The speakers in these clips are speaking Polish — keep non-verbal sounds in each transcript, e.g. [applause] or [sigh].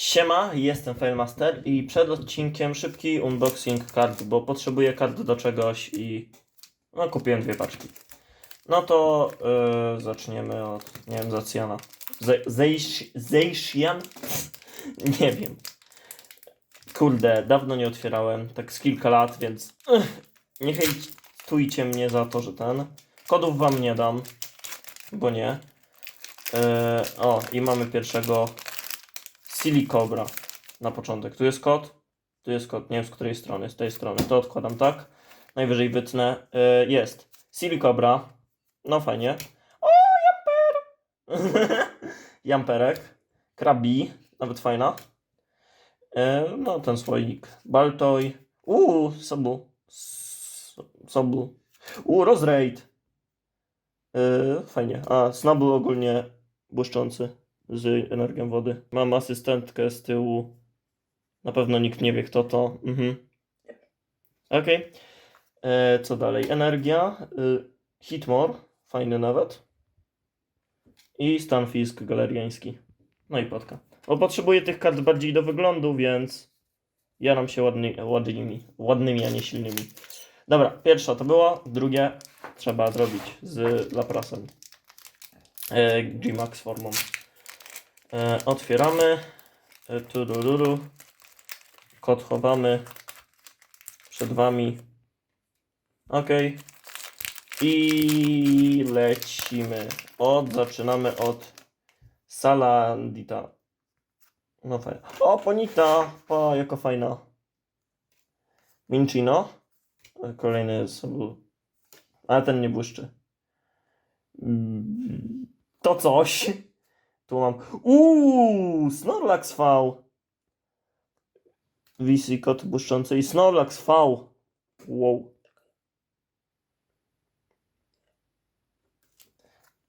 Siema, jestem Failmaster i przed odcinkiem szybki unboxing kart, bo potrzebuję kart do czegoś i no kupiłem dwie paczki. No to yy, zaczniemy od, nie wiem, Zacjana. Ze- Zeish- Zeishian? [laughs] nie wiem. Kurde, dawno nie otwierałem, tak z kilka lat, więc ugh, nie hejtujcie mnie za to, że ten. Kodów wam nie dam, bo nie. Yy, o, i mamy pierwszego Silicobra na początek. Tu jest kod, tu jest kod, nie wiem z której strony, z tej strony. To odkładam tak, najwyżej wytnę. Yy, jest Silicobra, no fajnie. O, Jamper! [laughs] Jamperek, Krabi, nawet fajna. Yy, no ten słoik, Baltoj, uuu, Sobu, Sobu, uuu, Rozraid. Yy, fajnie, a Snubble ogólnie błyszczący z energią wody. Mam asystentkę z tyłu. Na pewno nikt nie wie, kto to. Mhm. Okej. E, Co dalej? Energia. Y, Hitmore. Fajny nawet. I Stanfisk galeriański. No i płatka. Bo potrzebuję tych kart bardziej do wyglądu, więc jaram się ładny, ładnymi, ładnymi, a nie silnymi. Dobra, pierwsza to było. Drugie trzeba zrobić z Laprasem. E, G-Max formą. E, otwieramy. E, turururu. Kod chowamy. Przed wami. Ok. I lecimy. Od, zaczynamy od Salandita. No fajna. O, Ponita! O, jako fajna. Mincino. E, Kolejny sobie. Ale ten nie błyszczy. Mm, To coś. Tu mam. Uuu, Snorlax V. VC kot błyszczący i Snorlax V. Wow.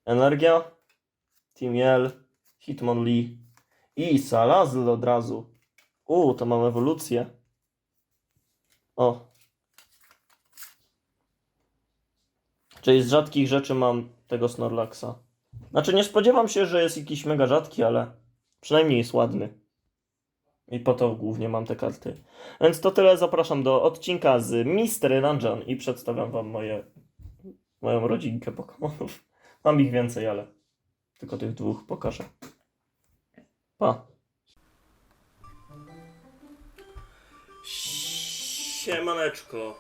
Energia. Timiel. Hitmonlee. I Salazl od razu. Uuu, to mam ewolucję. O. Czyli z rzadkich rzeczy mam tego Snorlaxa. Znaczy nie spodziewam się, że jest jakiś mega rzadki, ale przynajmniej jest ładny. I po to głównie mam te karty. Więc to tyle. Zapraszam do odcinka z Mystery Dungeon i przedstawiam wam moje, moją rodzinkę Pokémonów. Mam ich więcej, ale tylko tych dwóch pokażę. Pa. Siemaneczko.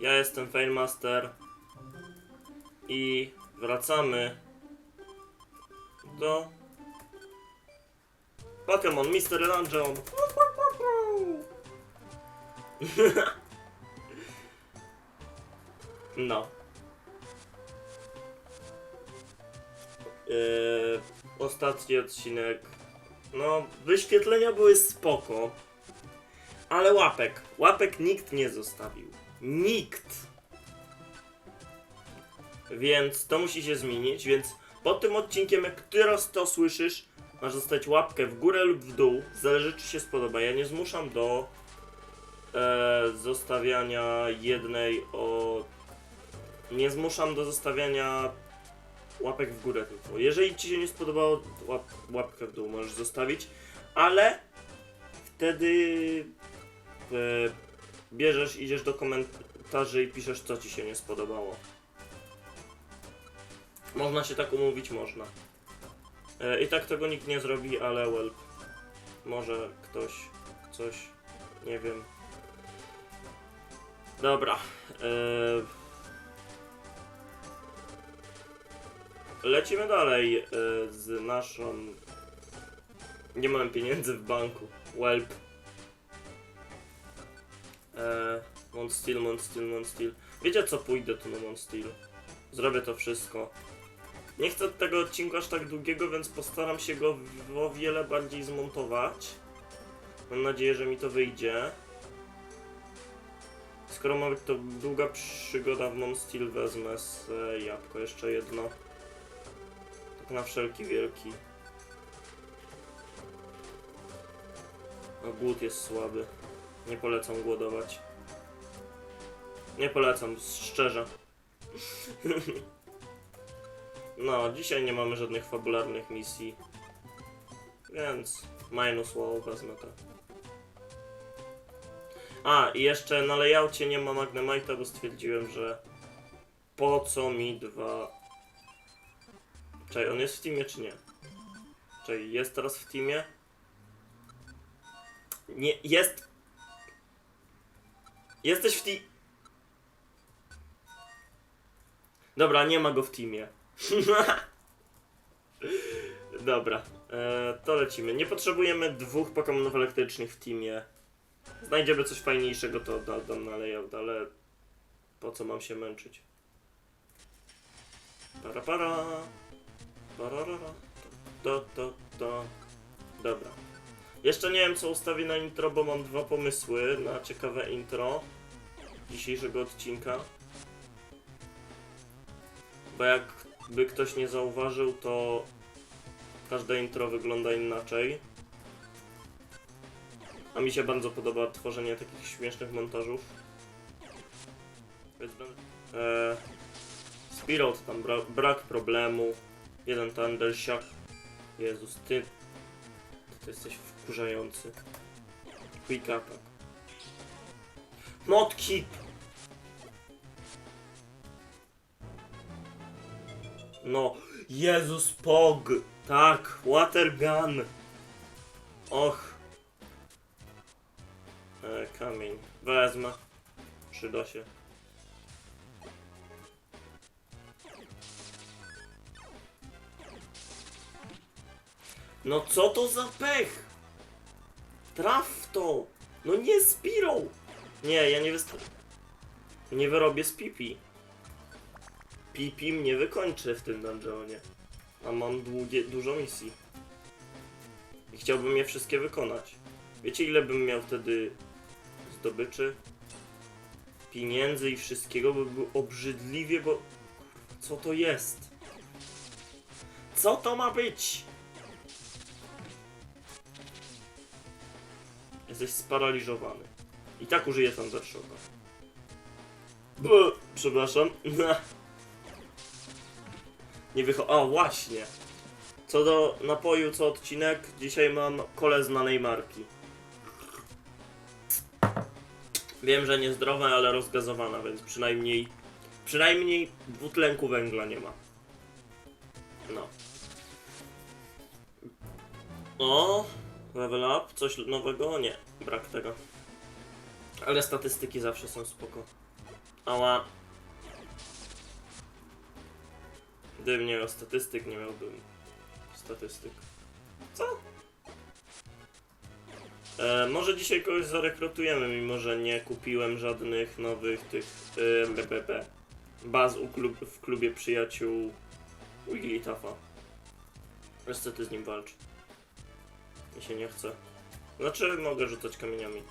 Ja jestem Failmaster i wracamy do Pokémon Mystery Dungeon. [laughs] no. Yy, ostatni odcinek. No, wyświetlenia były spoko. Ale łapek. Łapek nikt nie zostawił. Nikt. Więc to musi się zmienić, więc pod tym odcinkiem, jak ty raz to słyszysz, masz zostać łapkę w górę lub w dół. Zależy, czy się spodoba. Ja nie zmuszam do e, zostawiania jednej o... Nie zmuszam do zostawiania łapek w górę tylko. Jeżeli ci się nie spodobało, łap, łapkę w dół możesz zostawić, ale wtedy e, bierzesz, idziesz do komentarzy i piszesz, co ci się nie spodobało. Można się tak umówić, można. E, I tak tego nikt nie zrobi, ale well. Może ktoś coś, nie wiem. Dobra. E, lecimy dalej e, z naszą. Nie mam pieniędzy w banku. Welp. E, Monsteel, Monsteel, Monsteel. Wiecie co? Pójdę tu na Monsteel. Zrobię to wszystko. Nie chcę tego odcinku aż tak długiego, więc postaram się go o wiele bardziej zmontować. Mam nadzieję, że mi to wyjdzie. Skoro ma być to długa przygoda w Monsteel, wezmę z jabłko jeszcze jedno. Tak na wszelki wielki. No głód jest słaby. Nie polecam głodować. Nie polecam, szczerze. [laughs] No, dzisiaj nie mamy żadnych fabularnych misji. Więc minus wow wezmę to. A, i jeszcze na layoutie nie ma Magnemite'a, bo stwierdziłem, że po co mi dwa... Czekaj, on jest w teamie czy nie? Czekaj, jest teraz w teamie? Nie, jest... Jesteś w teamie... Dobra, nie ma go w teamie. [laughs] Dobra, e, to lecimy. Nie potrzebujemy dwóch Pokemonów elektrycznych w teamie. Znajdziemy coś fajniejszego, to da, dam na layout, ale po co mam się męczyć? Para para. Pararara. To, to, to. Dobra. Jeszcze nie wiem co ustawię na intro, bo mam dwa pomysły na ciekawe intro dzisiejszego odcinka. Bo jakby ktoś nie zauważył, to każde intro wygląda inaczej. A mi się bardzo podoba tworzenie takich śmiesznych montażów. Eee, Spiral to tam bra brak problemu. Jeden Thundershock. Jezus, ty... Ty, ty jesteś wkurzający. Quick attack. Modkeep! No, Jezus Pog! Tak, Watergun! Och. E, kamień. Wezmę. Przyda się. No co to za pech? Traf to! No nie z! Nie, ja nie wysta... Nie wyrobię z pipi. Pipi mnie wykończy w tym dungeonie. A mam długie, dużo misji. I chciałbym je wszystkie wykonać. Wiecie ile bym miał wtedy zdobyczy? Pieniędzy i wszystkiego, by był obrzydliwie, bo... Co to jest? Co to ma być? Jesteś sparaliżowany. I tak użyję Thundershocka. B przepraszam. [laughs] Nie wycho... O, właśnie. Co do napoju, co odcinek, dzisiaj mam kole znanej marki. Wiem, że niezdrowe, ale rozgazowana, więc przynajmniej... Przynajmniej dwutlenku węgla nie ma. No. O, level up, coś nowego? Nie, brak tego. Ale statystyki zawsze są spoko. Ała. Gdybym nie miał statystyk, nie miałbym statystyk. Co? E, może dzisiaj kogoś zarekrutujemy, mimo że nie kupiłem żadnych nowych tych e, BBB. Baz u klub, w klubie przyjaciół Wigglytuffa. Niestety z nim walcz. Mi się nie chce. Znaczy, mogę rzucać kamieniami.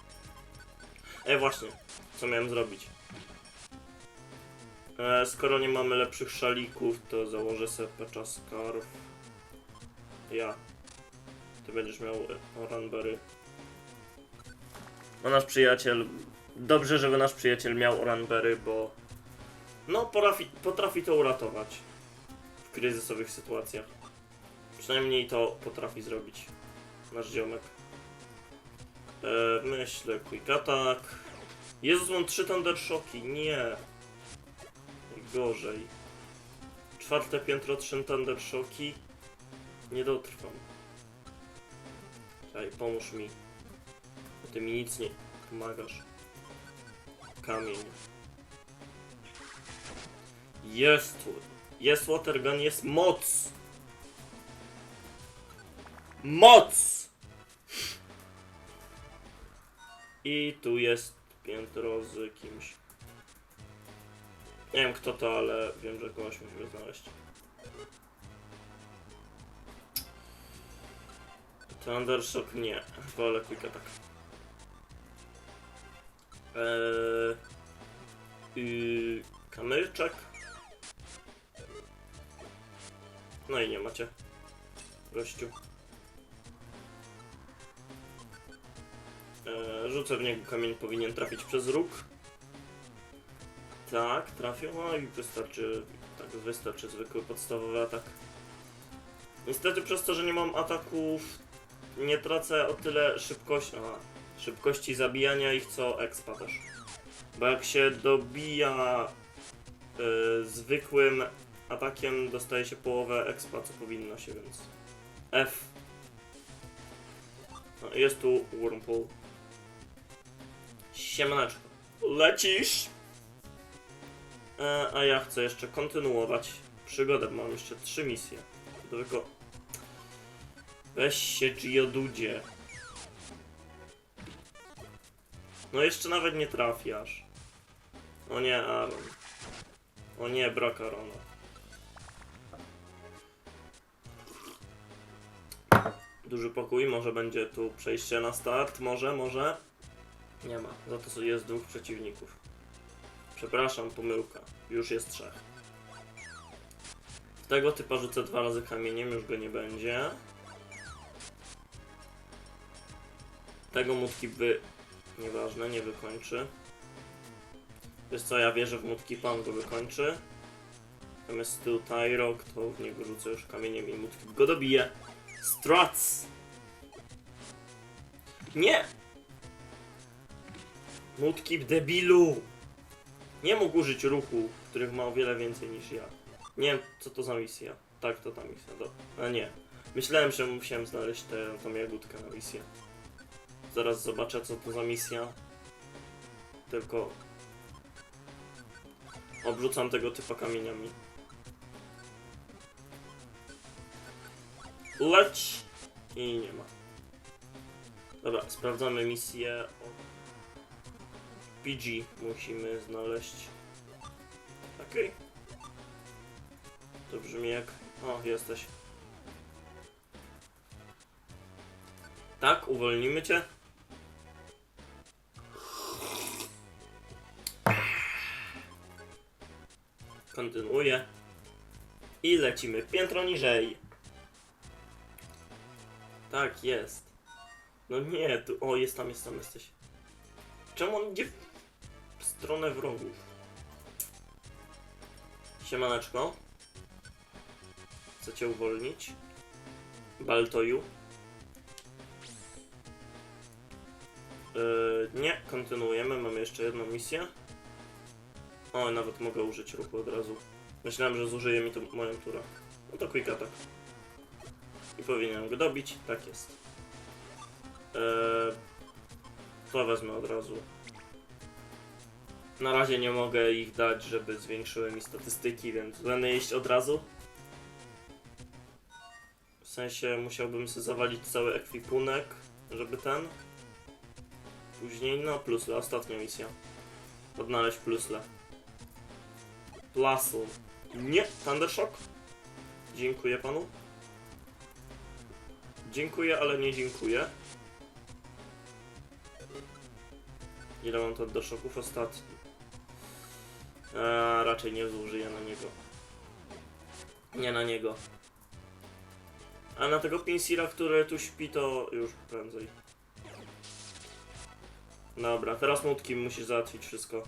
E, właśnie. Co miałem zrobić? E, skoro nie mamy lepszych szalików, to założę sobie pecza scarf. Ja. Ty będziesz miał e, oranberry. No nasz przyjaciel... Dobrze, żeby nasz przyjaciel miał oranberry, bo... No, potrafi, potrafi to uratować. W kryzysowych sytuacjach. Przynajmniej to potrafi zrobić. Nasz ziomek. E, myślę, quick attack. Jezus, mam trzy Thundershocki, nie. Gorzej. Czwarte piętro, trzy Thundershocki. Nie dotrwam. Czekaj, pomóż mi. Ty mi nic nie pomagasz. Kamień. Jest! Jest Watergun, jest moc! Moc! I tu jest piętro z kimś. Nie wiem kto to, ale wiem, że kogoś musimy znaleźć. Thundershock nie, wolę quick attack. Eee, yy, kamyczek. No i nie macie. Gościu. Eee, rzucę w niego kamień, powinien trafić przez róg. Tak, trafił, no i wystarczy, tak wystarczy zwykły podstawowy atak. Niestety przez to, że nie mam ataków nie tracę o tyle szybkości, a, szybkości zabijania ich, co expa też. Bo jak się dobija y, zwykłym atakiem, dostaje się połowę expa, co powinno się, więc... F. No, jest tu Wormpool. Siemaneczko. Lecisz! E, a ja chcę jeszcze kontynuować przygodę. Mam jeszcze trzy misje. Tylko... Weź się, Geodudzie. No jeszcze nawet nie trafiasz. O nie, Aaron. O nie, brak Arona. Duży pokój, może będzie tu przejście na start, może, może. Nie ma, za to jest dwóch przeciwników. Przepraszam, pomyłka. Już jest trzech. Tego typa rzucę dwa razy kamieniem, już go nie będzie. Tego mutki wy... Nieważne, nie wykończy. Wiesz co, ja wierzę w mutki, pan go wykończy. Natomiast z tyłu Tyrok, to w niego rzucę już kamieniem i mutki go dobije. Strats! Nie! Mutki debilu! Nie mógł użyć ruchu, których ma o wiele więcej niż ja. Nie wiem, co to za misja. Tak, to ta misja. Do... A nie. Myślałem, że musiałem znaleźć tę jagódkę na misję. Zaraz zobaczę, co to za misja. Tylko... Obrzucam tego typa kamieniami. Leć! I nie ma. Dobra, sprawdzamy misję. PG musimy znaleźć. Okej. To brzmi jak... O, jesteś. Tak, uwolnimy cię. Kontynuuję. I lecimy piętro niżej. Tak, jest. No nie, tu... O, jest tam, jest tam, jesteś. Czemu on idzie w stronę wrogów? Siemaneczko. Chcę cię uwolnić. Baltoju. Yy, nie, kontynuujemy. Mamy jeszcze jedną misję. O, nawet mogę użyć ruchu od razu. Myślałem, że zużyje mi to moją turę. No to quick attack. I powinienem go dobić. Tak jest. Yy, to wezmę od razu. Na razie nie mogę ich dać, żeby zwiększyły mi statystyki, więc będę jeść od razu. W sensie musiałbym sobie zawalić cały ekwipunek, żeby ten. Później, no plusle, ostatnia misja. Odnaleźć plusle. Plasl. Nie, Thundershock. Dziękuję panu. Dziękuję, ale nie dziękuję. Ile mam Thundershoków ostatni? Eee, raczej nie zużyję na niego. Nie na niego. A na tego Pinsira, który tu śpi, to już prędzej. Dobra, teraz Mutki musisz załatwić wszystko.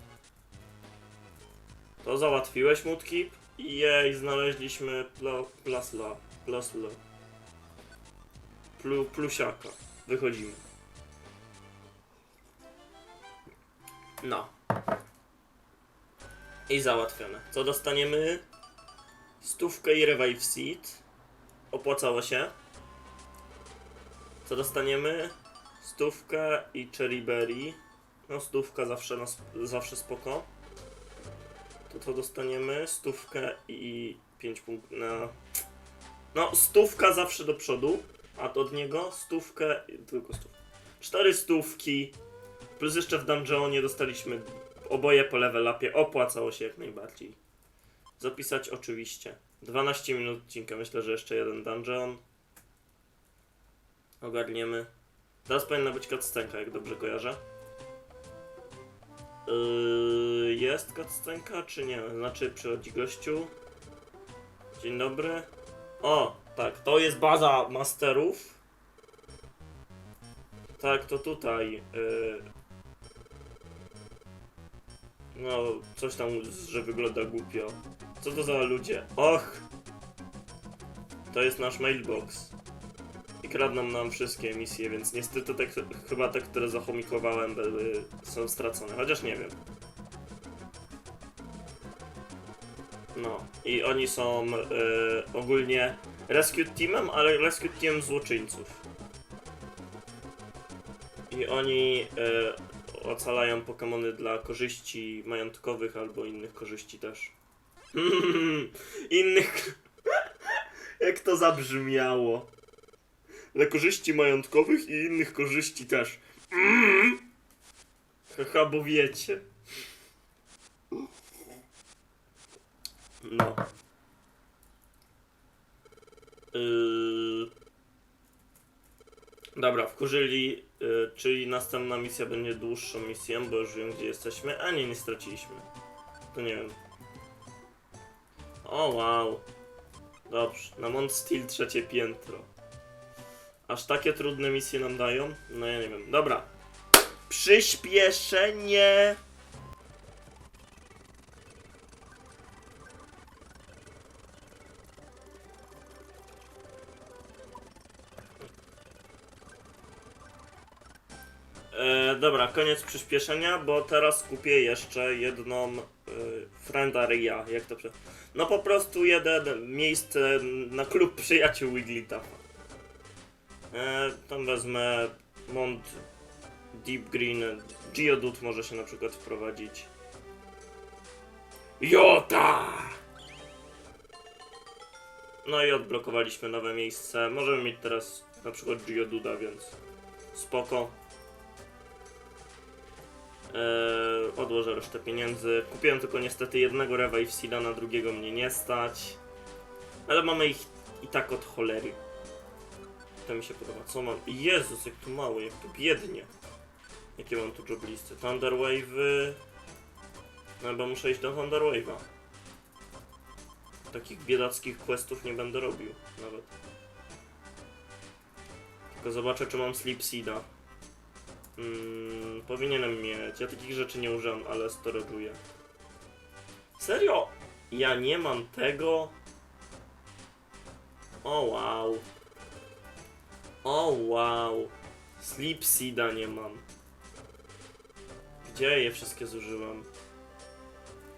To załatwiłeś Mutki? Jej, znaleźliśmy pla, plasla, plasla. Plu, plusiaka. Wychodzimy. No. I załatwione. Co dostaniemy? Stówkę i revive seed. Opłacało się. Co dostaniemy? Stówkę i cherry berry. No stówka zawsze, sp- zawsze spoko. To co dostaniemy? Stówkę i 5 punktów na... No stówka zawsze do przodu. A to od niego stówkę, tylko stówkę. Cztery stówki. Plus jeszcze w dungeonie dostaliśmy oboje po level upie. Opłacało się jak najbardziej. Zapisać oczywiście. 12 minut odcinka. Myślę, że jeszcze jeden dungeon. Ogarniemy. Teraz powinna być cutscenka, jak dobrze kojarzę. Yy, jest cutscenka, czy nie? Znaczy, przychodzi gościu. Dzień dobry. O, tak, to jest baza masterów. Tak, to tutaj. Yy, no, coś tam, że wygląda głupio. Co to za ludzie? Och! To jest nasz mailbox. I kradną nam wszystkie misje, więc niestety te, chyba te, które zachomikowałem, są stracone, chociaż nie wiem. No, i oni są e, ogólnie rescue teamem, ale rescue teamem złoczyńców. I oni e, ocalają Pokémony dla korzyści majątkowych albo innych korzyści też. [laughs] innych. [laughs] Jak to zabrzmiało? Dla korzyści majątkowych i innych korzyści też. [laughs] Haha, bo wiecie. No. Yy... Dobra, wkurzyli, czyli następna misja będzie dłuższą misją, bo już wiem gdzie jesteśmy, a nie, nie straciliśmy. To nie wiem. O wow. Dobrze, na Mont Steel trzecie piętro. Aż takie trudne misje nam dają? No ja nie wiem. Dobra. Przyspieszenie! Przyspieszenia, bo teraz kupię jeszcze jedną e, Friendaria, jak to prze... No po prostu jeden miejsce na klub przyjaciół Wigglytuffa. E, tam wezmę Mont Deep Green, Geodude może się na przykład wprowadzić. Jota! No i odblokowaliśmy nowe miejsce. Możemy mieć teraz na przykład Geoduda, więc spoko. Eee, odłożę resztę pieniędzy. Kupiłem tylko niestety jednego Revive Seeda, na drugiego mnie nie stać. Ale mamy ich i tak od cholery. To mi się podoba. Co mam? Jezus, jak tu mało, jak tu biednie. Jakie mam tu job listy? Thunder Wave'y... No bo muszę iść do Thunder Wave'a. Takich biedackich questów nie będę robił nawet. Tylko zobaczę, czy mam Sleep Seeda. Mm, powinienem mieć. Ja takich rzeczy nie używam, ale storage'uję. Serio? Ja nie mam tego? O wow. O wow. Sleep Seeda nie mam. Gdzie je wszystkie zużyłem?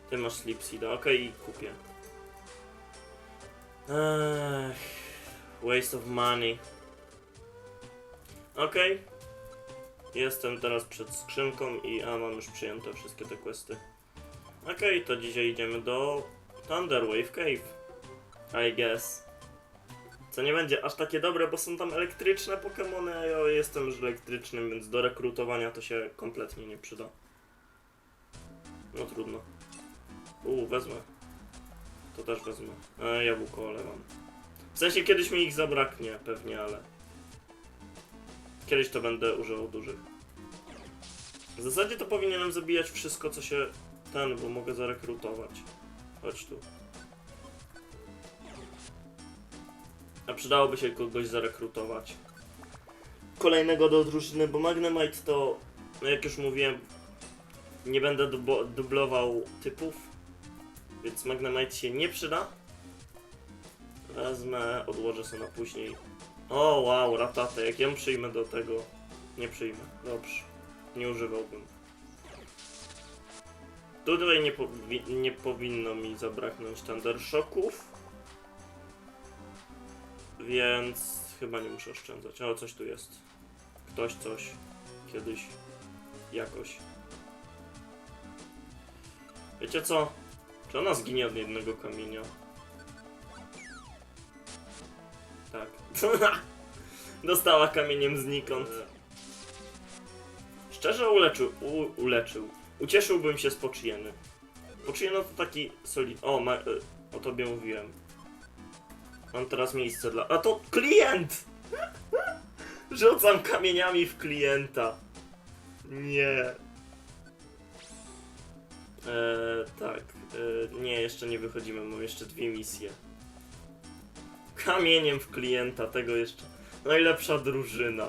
Ty masz Sleep Seeda, okej, kupię. Ech, waste of money. Okej. Jestem teraz przed skrzynką i a mam już przyjęte wszystkie te questy. Okej, to dzisiaj idziemy do Thunder Wave Cave. I guess. Co nie będzie aż takie dobre, bo są tam elektryczne Pokémony, a ja jestem już elektrycznym, więc do rekrutowania to się kompletnie nie przyda. No trudno. Uuu, wezmę. To też wezmę. E, jabłko olewam. W sensie kiedyś mi ich zabraknie pewnie, ale... Kiedyś to będę używał dużych. W zasadzie to powinienem zabijać wszystko, co się ten, bo mogę zarekrutować. Chodź tu. A przydałoby się kogoś zarekrutować. Kolejnego do drużyny, bo Magnemite to, no jak już mówiłem, nie będę dublo- dublował typów, więc Magnemite się nie przyda. Wezmę, odłożę sobie na później. O wow, ratatę, jak ją przyjmę do tego. Nie przyjmę, dobrze. Nie używałbym. Tutaj nie, powi- nie powinno mi zabraknąć Thunder Shocków. Więc chyba nie muszę oszczędzać. O, coś tu jest. Ktoś coś. Kiedyś. Jakoś. Wiecie co? Czy ona zginie od jednego kamienia? Tak. Dostała kamieniem znikąd. Szczerze uleczył, u, uleczył. Ucieszyłbym się z Pochieny. Pochiena to taki solid... O, ma, y, o tobie mówiłem. Mam teraz miejsce dla... A to klient! Rzucam kamieniami w klienta. Nie. Eee, tak. Eee, nie, jeszcze nie wychodzimy, mam jeszcze dwie misje. Kamieniem w klienta, tego jeszcze. Najlepsza drużyna.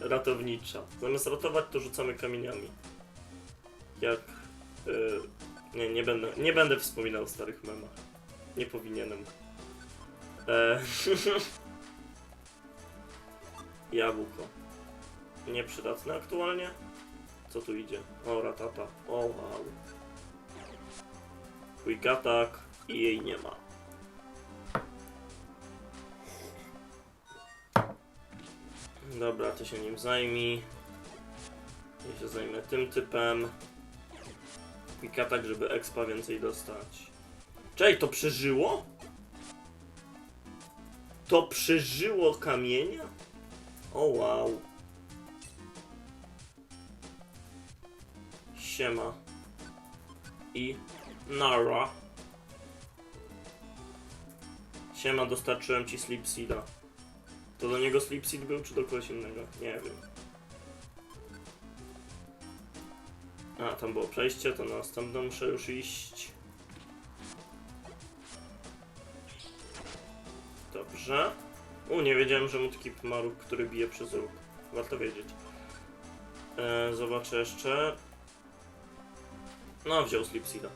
Ratownicza. Zamiast ratować, to rzucamy kamieniami. Jak. Yy, nie, nie będę, nie będę wspominał o starych memach. Nie powinienem. E, [laughs] Jabłko. Nieprzydatne aktualnie. Co tu idzie? O, ratata. O, wow. Quick attack i jej nie ma. Dobra, ty się nim zajmij. Ja się zajmę tym typem. Quick attack, żeby expa więcej dostać. Czej, to przeżyło? To przeżyło kamienia? O wow. Siema. I Nara. Siema, dostarczyłem ci Sleep Seeda. To do niego Sleep Seed był, czy do kogoś innego? Nie wiem. A, tam było przejście, to na następne muszę już iść. Dobrze. U, nie wiedziałem, że Mudkip ma róg, który bije przez róg. Warto wiedzieć. E, zobaczę jeszcze. No, wziął Sleep Seeda.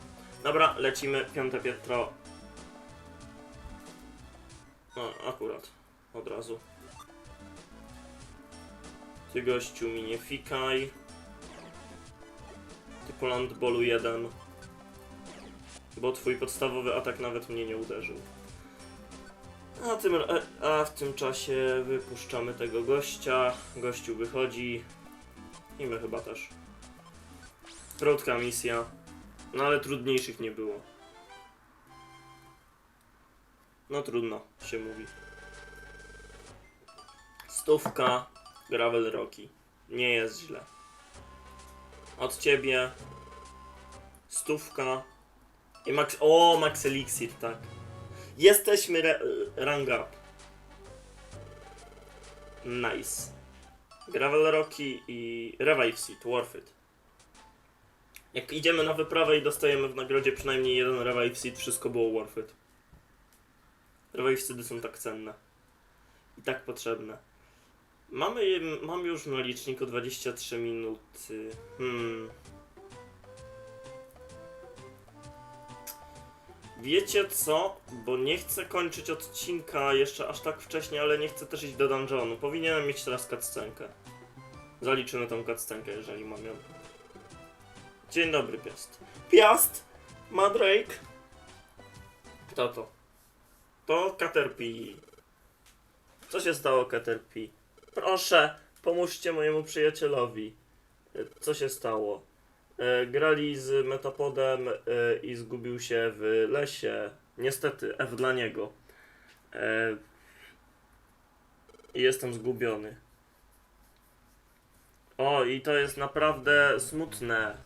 Dobra, lecimy. Piąte piętro. No, akurat. Od razu. Ty gościu mi nie fikaj. Ty po landballu 1. Bo twój podstawowy atak nawet mnie nie uderzył. A, tym, a- a w tym czasie wypuszczamy tego gościa. Gościu wychodzi. I my chyba też. Krótka misja. No ale trudniejszych nie było. No trudno, się mówi. Stówka, gravel rocky. Nie jest źle. Od ciebie. Stówka. I max... O, max elixir, tak. Jesteśmy re... rank up. Nice. Gravel rocky i revive seed, worth it. Jak idziemy na wyprawę i dostajemy w nagrodzie przynajmniej jeden revive seed, wszystko było worth it. Revive seedy są tak cenne. I tak potrzebne. Mamy, mam już na liczniku 23 minuty. Hmm. Wiecie co? Bo nie chcę kończyć odcinka jeszcze aż tak wcześnie, ale nie chcę też iść do dungeonu. Powinienem mieć teraz cutscenkę. Zaliczymy tą cutscenkę, jeżeli mam ją. Dzień dobry, Piast. Piast! Madrake! Kto to? To Caterpie. Co się stało, Caterpie? Proszę, pomóżcie mojemu przyjacielowi. E, Co się stało? E, grali z Metapodem e, i zgubił się w lesie. Niestety, F dla niego. Jestem zgubiony. O, i to jest naprawdę smutne.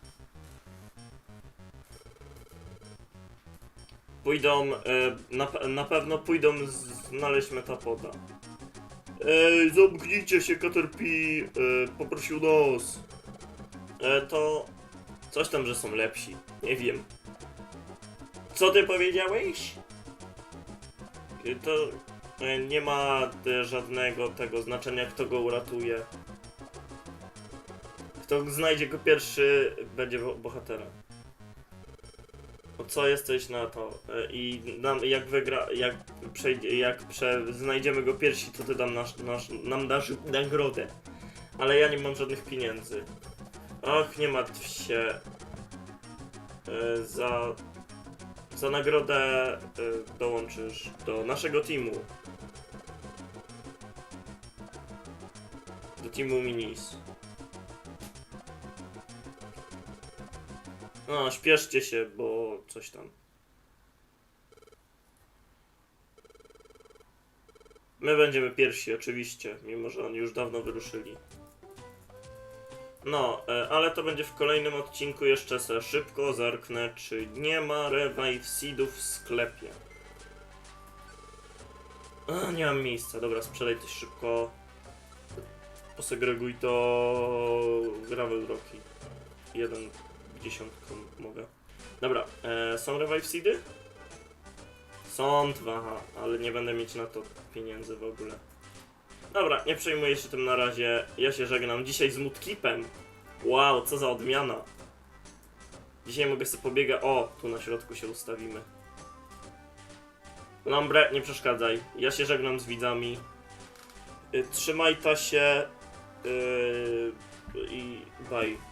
Pójdą, na, na pewno pójdą znaleźć Metapoda. Ej, zamknijcie się, Caterpie, e, poprosił nos. E, to coś tam, że są lepsi. Nie wiem. Co ty powiedziałeś? E, To e, nie ma e, żadnego tego znaczenia, kto go uratuje. Kto znajdzie go pierwszy, będzie bo- bohaterem. Co jesteś na to? E, I nam, jak wygra, jak przejdzie, jak prze, znajdziemy go pierwsi, to ty dam nasz, nasz, nam dasz nagrodę. Ale ja nie mam żadnych pieniędzy. Och, nie martw się. E, za, za nagrodę e, dołączysz do naszego teamu. Do teamu Minis. No, śpieszcie się, bo coś tam. My będziemy pierwsi, oczywiście, mimo że oni już dawno wyruszyli. No, e, ale to będzie w kolejnym odcinku. Jeszcze se szybko zerknę, czy nie ma revive seedów w sklepie. A, nie mam miejsca. Dobra, sprzedaj coś szybko. Posegreguj to gravel rocky. Jeden dziesiątką mogę. Dobra, e, są revive seedy? Są dwa, ale nie będę mieć na to pieniędzy w ogóle. Dobra, nie przejmuję się tym na razie. Ja się żegnam. Dzisiaj z Mudkipem. Wow, co za odmiana. Dzisiaj mogę sobie pobiegać. O, tu na środku się ustawimy. Lambre, nie przeszkadzaj. Ja się żegnam z widzami. Y, Trzymaj ta się y, i bye.